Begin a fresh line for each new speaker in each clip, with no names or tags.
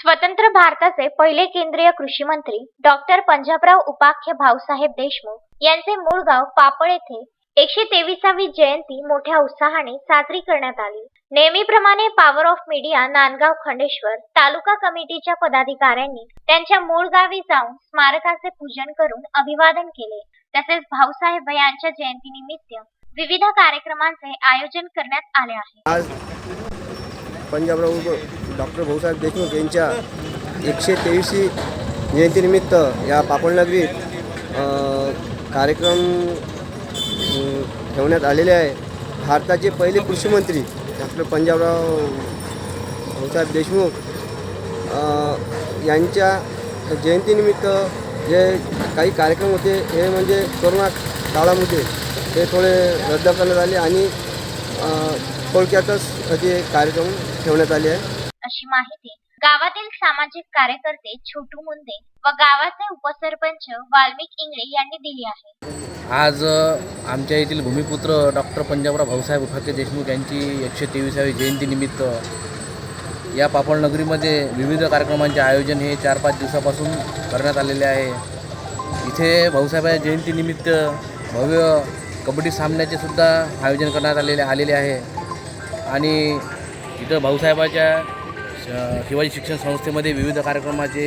स्वतंत्र भारताचे पहिले केंद्रीय कृषी मंत्री डॉक्टर पंजाबराव उपाख्य भाऊसाहेब देशमुख यांचे मूळ गाव पापळ येथे एकशे तेविसावी जयंती मोठ्या उत्साहाने साजरी करण्यात आली. नेहमीप्रमाणे power of media Nandgaon Khandeshwar taluka कमिटीच्या पदाधिकाऱ्यांनी त्यांच्या मूळ गावी जाऊन स्मारकाचे पूजन करून अभिवादन केले. तसेच भाऊसाहेब यांच्या जयंतीनिमित्त विविध कार्यक्रमांचे आयोजन करण्यात आले आहे.
आज पंजाबराव डॉक्टर भाऊसाहेब देशमुख यांच्या एकशे तेवीसशी जयंतीनिमित्त या पापडनगरीत कार्यक्रम ठेवण्यात आलेले आहे. भारताचे पहिले कृषीमंत्री डॉक्टर पंजाबराव भाऊसाहेब देशमुख यांच्या जयंतीनिमित्त जे काही कार्यक्रम होते हे म्हणजे कोरोना काळामध्ये ते थोडे रद्द करण्यात आले आणि थोडक्यातच ते कार्यक्रम ठेवण्यात आले आहे.
माहिती गावातील सामाजिक कार्यकर्ते छोटू मुंदे व गावाचे उपसरपंच वाल्मिक इंगळे यांनी दिली आहे.
आज आमच्या येथील भूमिपुत्र डॉक्टर पंजाबराव भाऊसाहेब उपाख्य देशमुख यांची एकशे तेविसावी जयंतीनिमित्त या पापडनगरीमध्ये विविध कार्यक्रमांचे आयोजन हे चार पाच दिवसापासून करण्यात आलेले आहे. इथे भाऊसाहेबांच्या जयंतीनिमित्त भव्य कबड्डी सामन्याचे सुद्धा आयोजन करण्यात आलेले आलेले आहे. आणि इथं भाऊसाहेबाच्या शिवाजी शिक्षण संस्थेमध्ये विविध कार्यक्रमाचे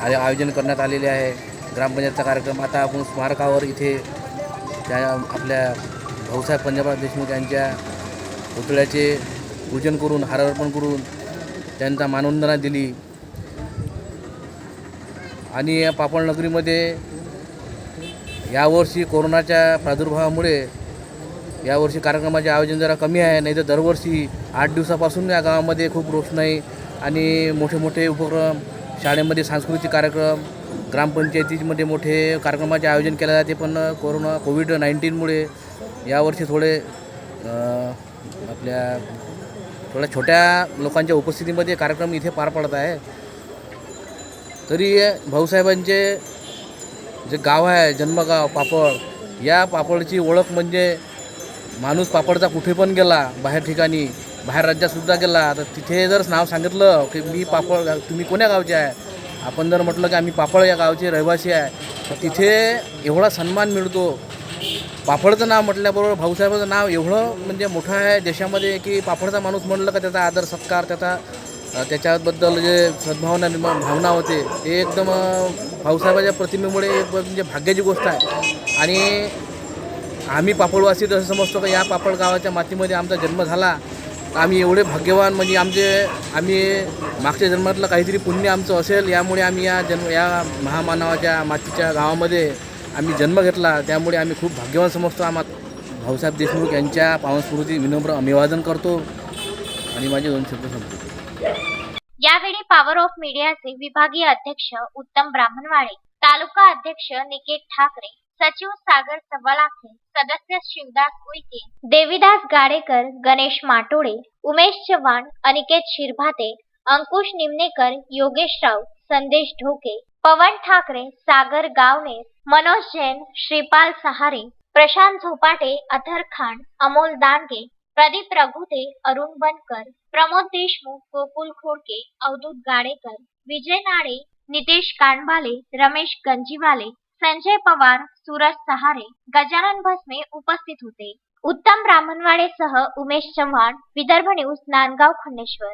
आयोजन करण्यात आलेले आहे. ग्रामपंचायतचा कार्यक्रम आता आपण स्मारकावर इथे त्या आपल्या भाऊसाहेब पंजाबराव देशमुख यांच्या पुतळ्याचे पूजन करून हार अर्पण करून त्यांचा मानवंदना दिली. आणि या पापडनगरीमध्ये यावर्षी कोरोनाच्या प्रादुर्भावामुळे यावर्षी कार्यक्रमाचे आयोजन जरा कमी आहे नाही तर दरवर्षी आठ दिवसापासून या गावामध्ये खूप रोषणाई आणि मोठे मोठे उपक्रम शाळेमध्ये सांस्कृतिक कार्यक्रम ग्रामपंचायतीमध्ये मोठे कार्यक्रमाचे आयोजन केले जाते. पण कोरोना कोविड नाईन्टीनमुळे यावर्षी थोडे आपल्या थोड्या छोट्या लोकांच्या उपस्थितीमध्ये कार्यक्रम इथे पार पडत आहे. तरी भाऊसाहेबांचे जे गाव आहे जन्मगाव पापड या पापडची ओळख म्हणजे माणूस पापडचा कुठे पण गेला बाहेर ठिकाणी बाहेर राज्यातसुद्धा गेला तर तिथे जर नाव सांगितलं की मी पापड तुम्ही कोण्या गावचे आहे? आपण जर म्हटलं की आम्ही पापड या गावचे रहिवासी आहे तर तिथे एवढा सन्मान मिळतो. पापडचं नाव म्हटल्याबरोबर भाऊसाहेबाचं नाव एवढं म्हणजे मोठं आहे देशामध्ये की पापडचा माणूस म्हणलं का त्याचा आदर सत्कार त्याचा त्याच्याबद्दल जे सद्भावना निर्माण भावना होते ते एकदम भाऊसाहेबाच्या प्रतिमेमुळे एक म्हणजे भाग्याची गोष्ट आहे. आणि आम्ही पापडवासी जसं समजतो का या पापड गावाच्या मातीमध्ये आमचा जन्म झाला. आम्ही एवढे भाग्यवान म्हणजे आमचे आम्ही मागच्या जन्मातलं काहीतरी पुण्य आमचं असेल यामुळे आम्ही या जन्म या महामानवाच्या मातीच्या गावामध्ये आम्ही जन्म घेतला. त्यामुळे आम्ही खूप भाग्यवान समजतो. आम्हा भाऊसाहेब देशमुख यांच्या पावनस्मृती विनम्र अभिवादन करतो. आणि माझे दोन शब्द संपतो
यावेळी पॉवर ऑफ मीडियाचे विभागीय अध्यक्ष उत्तम ब्राह्मणवाडे तालुका अध्यक्ष निकेत ठाकरे सचिव सागर सवलाखे सदस्य शिवदास उईके देविदास गाडेकर गणेश माटोळे उमेश चव्हाण अनिकेत शिरभाते अंकुश निमनेकर योगेश राऊत संदेश ढोके पवन ठाकरे सागर गावणे मनोज जैन श्रीपाल सहारे प्रशांत झोपाटे अथर खान अमोल दांडगे प्रदीप रघुते अरुण बनकर प्रमोद देशमुख गोकुल खोडके अवधूत गाडेकर विजय नाडे नितेश कांडबाले रमेश गंजीवाले संजय पवार सूरज सहारे गजानन भस्मे उपस्थित होते. उत्तम ब्राह्मणवाडेसह उमेश चव्हाण विदर्भ न्यूज नांदगाव खंडेश्वर.